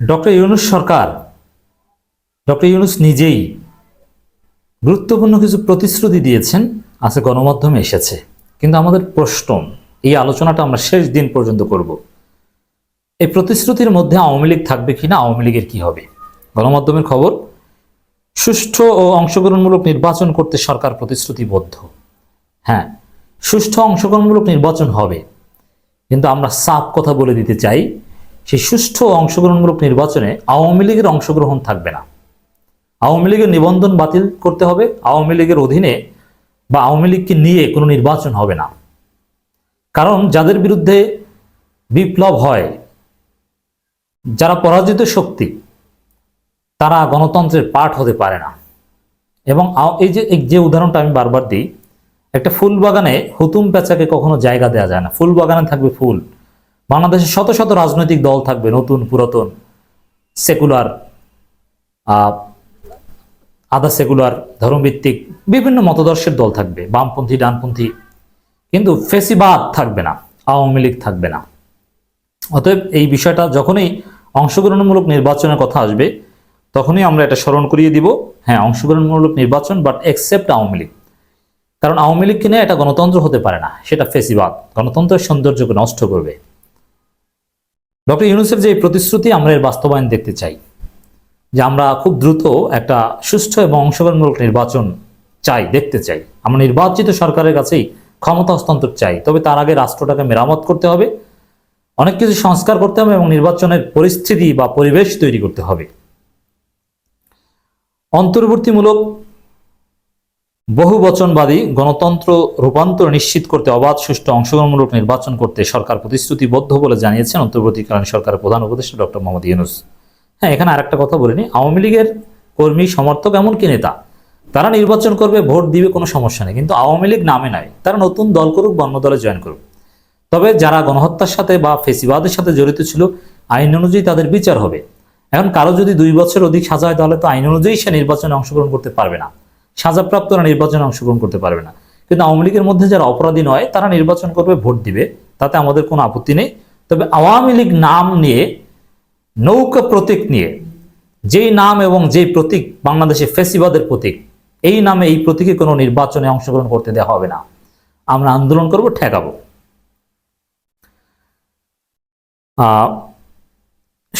Doctor Yunus সরকার, doctor Yunus নিজেই গুরুত্বপূর্ণ কিছু প্রতিশ্রুতি দিয়েছেন, আছে গণমাধ্যমে এসেছে। কিন্তু আমাদের প্রশ্ন, এই আলোচনাটা আমরা শেষ দিন পর্যন্ত করব। এই প্রতিশ্রুতির মধ্যে আওয়ামী লীগ থাকবে কি না আওয়ামী লীগের কি হবে? গণমাধ্যমের খবর, সুষ্ঠু ও অংশগ্রহণমূলক নির্বাচন করতে সরকার প্রতিশ্রুতিবদ্ধ। হ্যাঁ সুষ্ঠু অংশগ্রহণমূলক নির্বাচন হবে। কিন্তু আমরা সাফ কথা বলে দিতে চাই সেই সুষ্ঠু অংশগ্রহণমূলক নির্বাচনে আওয়ামী লীগের অংশগ্রহণ থাকবে না। আওয়ামী লীগের নিবন্ধন বাতিল করতে হবে, আওয়ামী লীগের অধীনে বা আওয়ামী লীগকে নিয়ে কোনো নির্বাচন হবে না। কারণ যাদের বিরুদ্ধে বিপ্লব হয়, যারা পরাজিত শক্তি, তারা গণতন্ত্রের পাঠ হতে পারে না। এবং এই যে যে উদাহরণটা আমি বারবার দিই, একটা ফুল বাগানে হুতুম পেঁচাকে কখনো জায়গা দেওয়া যায় না। ফুল বাগানে থাকবে ফুল। বাংলাদেশে শত শত রাজনৈতিক দল থাকবে, নতুন, পুরাতন সেকুলার আধা সেকুলার ধর্মভিত্তিক, বিভিন্ন মতদর্শের দল থাকবে, বামপন্থী, ডানপন্থী, কিন্তু ফেসিবাদ থাকবে না, আওয়ামী লীগ থাকবে না। অতএব এই বিষয়টা যখনই অংশগ্রহণমূলক নির্বাচনের কথা আসবে, তখনই আমরা এটা স্মরণ করিয়ে দিব হ্যাঁ অংশগ্রহণমূলক নির্বাচন বাট একসেপ্ট আওয়ামী লীগ। কারণ আওয়ামী লীগ কিনে এটা গণতন্ত্র হতে পারে না, সেটা ফেসিবাদ, গণতন্ত্রের সৌন্দর্যকে নষ্ট করবে। ডক্টর ইউনুসের যে প্রতিশ্রুতি আমরা এর বাস্তবায়ন দেখতে চাই, যে আমরা খুব দ্রুত একটা সুষ্ঠু এবং অংশগ্রহণমূলক নির্বাচন চাই, দেখতে চাই। আমরা নির্বাচিত সরকারের কাছেই ক্ষমতা হস্তান্তর চাই, তবে তার আগে রাষ্ট্রটাকে মেরামত করতে হবে, অনেক কিছু সংস্কার করতে হবে এবং নির্বাচনের পরিস্থিতি বা পরিবেশ তৈরি করতে হবে। অন্তর্বর্তীমূলক বহু বচনবাদী গণতন্ত্র রূপান্তর নিশ্চিত করতে অবাধ, সুষ্ঠু, অংশগ্রহণমূলক নির্বাচন করতে সরকার প্রতিশ্রুতিবদ্ধ বলে জানিয়েছেন অন্তর্বর্তীকালীন সরকারের প্রধান উপদেষ্টা ডক্টর মোহাম্মদ ইউনুস। হ্যাঁ এখানে আরেকটা কথা বলিনি আওয়ামী লীগের কর্মী, সমর্থক এমনকি নেতা, তারা নির্বাচন করবে, ভোট দিবে, কোনো সমস্যা নেই। কিন্তু আওয়ামী লীগ নামে নয় তারা নতুন দল করুক বা অন্য দলে জয়েন করুক। তবে যারা গণহত্যার সাথে বা ফেসিবাদের সাথে জড়িত ছিল, আইন অনুযায়ী তাদের বিচার হবে। এখন কারও যদি দুই বছর অধিক সাজা হয়, তাহলে তো আইন অনুযায়ী সে নির্বাচনে অংশগ্রহণ করতে পারবে না। সাজাপ্রাপ্তরা নির্বাচনে অংশগ্রহণ করতে পারবে না। কিন্তু আওয়ামী লীগের মধ্যে যারা অপরাধী নয়, তারা নির্বাচন করবে, ভোট দিবে। তাতে আমাদের কোনো আপত্তি নেই। তবে আওয়ামী লীগ নাম নিয়ে, নৌকা প্রতীক নিয়ে, যেই নাম এবং যেই প্রতীক বাংলাদেশে ফেসিবাদের প্রতীক, এই নামে এই প্রতীকে কোনো নির্বাচনে অংশগ্রহণ করতে দেওয়া হবে না। আমরা আন্দোলন করব, ঠেকাবো।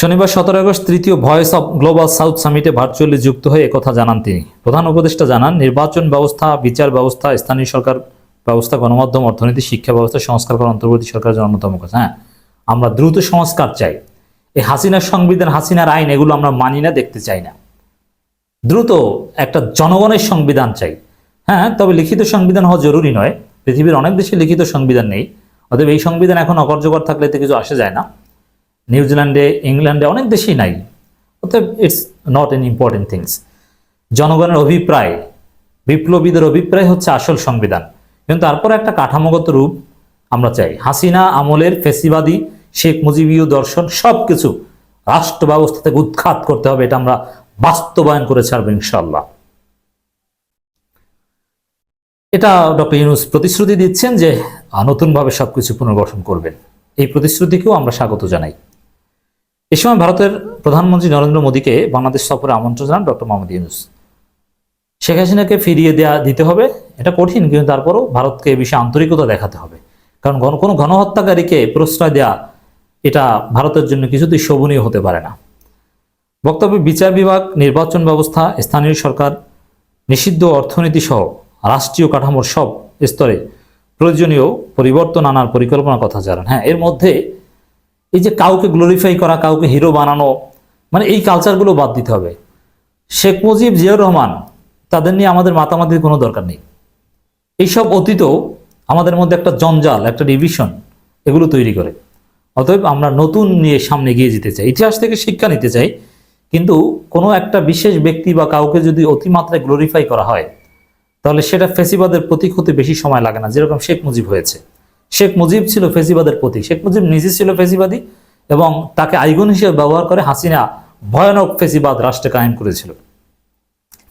শনিবার সতেরো আগস্ট তৃতীয় ভয়েস অব গ্লোবাল সাউথ সামিটে ভার্চুয়ালি যুক্ত হয়ে একথা জানান তিনি। প্রধান উপদেষ্টা জানান, নির্বাচন ব্যবস্থা, বিচার ব্যবস্থা, স্থানীয় সরকার ব্যবস্থা, গণমাধ্যম, অর্থনীতি, শিক্ষা ব্যবস্থা, সংস্কার করা অন্তর্বর্তী সরকারের অন্যতম কাজ হ্যাঁ আমরা দ্রুত সংস্কার চাই। এই হাসিনার সংবিধান, হাসিনার আইন, এগুলো আমরা মানি না, দেখতে চাই না। দ্রুত একটা জনগণের সংবিধান চাই। হ্যাঁ তবে লিখিত সংবিধান হওয়া জরুরি নয়। পৃথিবীর অনেক দেশে লিখিত সংবিধান নেই। অতএব এই সংবিধান এখন অকার্যকর থাকলে এতে কিছু আসে যায় না। নিউজিল্যান্ডে ইংল্যান্ডে অনেক দেশেই নাই। অতএব it's not an important things জনগণের অভিপ্রায়, বিপ্লবীদের অভিপ্রায় হচ্ছে আসল সংবিধান। কিন্তু তারপর একটা কাঠামোগত রূপ আমরা চাই। হাসিনা, আমলের ফেসিবাদী, শেখ মুজিবীয় দর্শন সব কিছু রাষ্ট্র ব্যবস্থা থেকে উৎখাত করতে হবে, এটা আমরা বাস্তবায়ন করে ছাড়বো ইনশাল্লাহ এটা ডক্টর ইউনুস প্রতিশ্রুতি দিচ্ছেন যে নতুনভাবে সবকিছু পুনর্গঠন করবেন। এই প্রতিশ্রুতিকেও আমরা স্বাগত জানাই। এ সময় ভারতের প্রধানমন্ত্রী নরেন্দ্র মোদীকে বাংলাদেশ সফরে আমন্ত্রণ জানান ডক্টর মোহাম্মদ ইউনুস। শেখ হাসিনাকে ফিরিয়ে দেয়া, দিতে হবে, এটা কঠিন, কিন্তু তারপরও ভারতকে এ বিষয়ে আন্তরিকতা দেখাতে হবে। কারণ গণ, কোনো গণহত্যাকারীকে প্রশ্রয় দেয়া, এটা ভারতের জন্য কিছুতেই শোভনীয় হতে পারে না। বক্তব্যে বিচার বিভাগ, নির্বাচন ব্যবস্থা, স্থানীয় সরকার, নিষিদ্ধ অর্থনীতি সহ রাষ্ট্রীয় কাঠামোর সব স্তরে প্রয়োজনীয় পরিবর্তন আনার পরিকল্পনার কথা জানান। হ্যাঁ এর মধ্যে এই যে কাউকে গ্লোরিফাই করা, কাউকে হিরো বানানো মানে এই কালচারগুলো বাদ দিতে হবে। শেখ মুজিব, জিয়াউর রহমান, তাদের নিয়ে আমাদের মাতামাতির কোনো দরকার নেই। এইসব অতীতও আমাদের মধ্যে একটা জঞ্জাল, একটা ডিভিশন এগুলো তৈরি করে। অতএব আমরা নতুন নিয়ে সামনে গিয়ে যেতে চাই। ইতিহাস থেকে শিক্ষা নিতে চাই, কিন্তু কোনো একটা বিশেষ ব্যক্তি বা কাউকে যদি অতিমাত্রায় গ্লোরিফাই করা হয়, তাহলে সেটা ফেসিবাদের প্রতীক হতে বেশি সময় লাগে না, যেরকম শেখ মুজিব হয়েছে। শেখ মুজিব ছিল ফেসিবাদের প্রতীক শেখ মুজিব নিজে ছিল ফেসিবাদী এবং তাকে আইগুন হিসেবে ব্যবহার করে হাসিনা ভয়ানক ফেসিবাদ রাষ্ট্রে কায়েম করেছিল।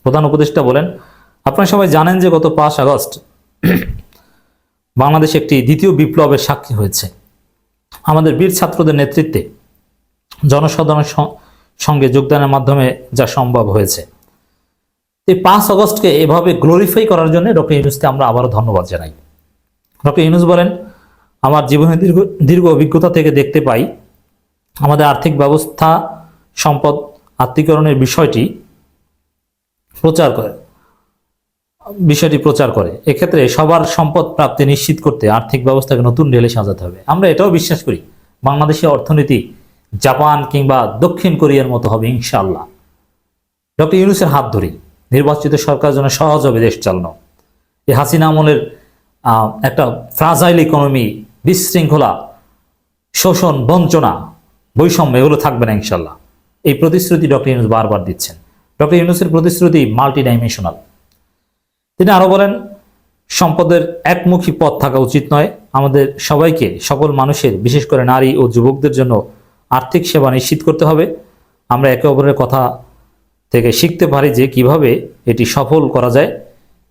প্রধান উপদেষ্টা বলেন, আপনারা সবাই জানেন যে গত পাঁচ আগস্ট বাংলাদেশ একটি দ্বিতীয় বিপ্লবের সাক্ষী হয়েছে। আমাদের বীর ছাত্রদের নেতৃত্বে জনসাধারণের সঙ্গে যোগদানের মাধ্যমে যা সম্ভব হয়েছে। এই পাঁচ আগস্টকে এভাবে গ্লোরিফাই করার জন্য ডক্টর ইউনুসকে আমরা আবারও ধন্যবাদ জানাই। ডক্টর ইউনুস বলেন আমার জীবনের দীর্ঘ দীর্ঘ অভিজ্ঞতা থেকে দেখতে পাই আমাদের আর্থিক ব্যবস্থা, সম্পদ আত্মীকরণের বিষয়টি প্রচার করে, বিষয়টি প্রচার করে। এক্ষেত্রে সবার সম্পদ প্রাপ্তি নিশ্চিত করতে আর্থিক ব্যবস্থাকে নতুন ঢেলে সাজাতে হবে। আমরা এটাও বিশ্বাস করি বাংলাদেশের অর্থনীতি জাপান কিংবা দক্ষিণ কোরিয়ার মতো হবে ইনশাআল্লাহ। ডক্টর ইউনুসের হাত ধরি নির্বাচিত সরকার জন্য সহজ হবে দেশ চালানো। এই হাসিনা আমলের একটা ফ্রাজাইল ইকোনমি বিশৃঙ্খলা, শোষণ, বঞ্চনা, বৈষম্য, এগুলো থাকবে না ইনশাল্লাহ। এই প্রতিশ্রুতি ডক্টর ইউনুস বারবার দিচ্ছেন। ডক্টর ইউনুসের প্রতিশ্রুতি মাল্টি ডাইমেনশনাল তিনি আরও বলেন, সম্পদের একমুখী পথ থাকা উচিত নয়। আমাদের সবাইকে, সকল মানুষের, বিশেষ করে নারী ও যুবকদের জন্য আর্থিক সেবা নিশ্চিত করতে হবে। আমরা একে অপরের কথা থেকে শিখতে পারি যে কীভাবে এটি সফল করা যায়।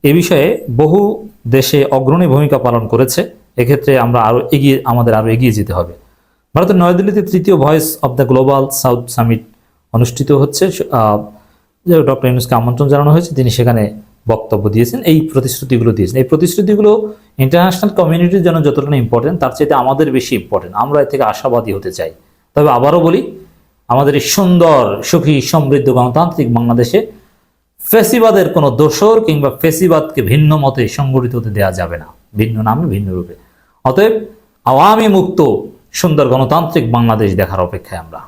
এ বিষয়ে বহু দেশে অগ্রণী ভূমিকা পালন করেছে। এক্ষেত্রে আমরা আরও এগিয়ে, আমাদের আরও এগিয়ে যেতে হবে। ভারতের নয়াদিল্লিতে তৃতীয় voice of the global south summit অনুষ্ঠিত হচ্ছে। ডক্টর ইউনুসকে আমন্ত্রণ জানানো হয়েছে। তিনি সেখানে বক্তব্য দিয়েছেন, এই প্রতিশ্রুতিগুলো দিয়েছেন। এই প্রতিশ্রুতিগুলো ইন্টারন্যাশনাল কমিউনিটির জন্য যতটা ইম্পর্টেন্ট তার চাইতে আমাদের বেশি ইম্পর্টেন্ট আমরা এর থেকে আশাবাদী হতে চাই। তবে আবারও বলি, আমাদের এই সুন্দর, সুখী, সমৃদ্ধ গণতান্ত্রিক বাংলাদেশে ফেসিবাদের কোনো দোষর কিংবা ফেসিবাদকে ভিন্ন মতে সংগঠিত হতে দেওয়া যাবে না। ভিন্ন নামে ভিন্ন রূপে। অতএব আওয়ামী মুক্ত সুন্দর গণতান্ত্রিক বাংলাদেশ দেখার অপেক্ষায় আমরা।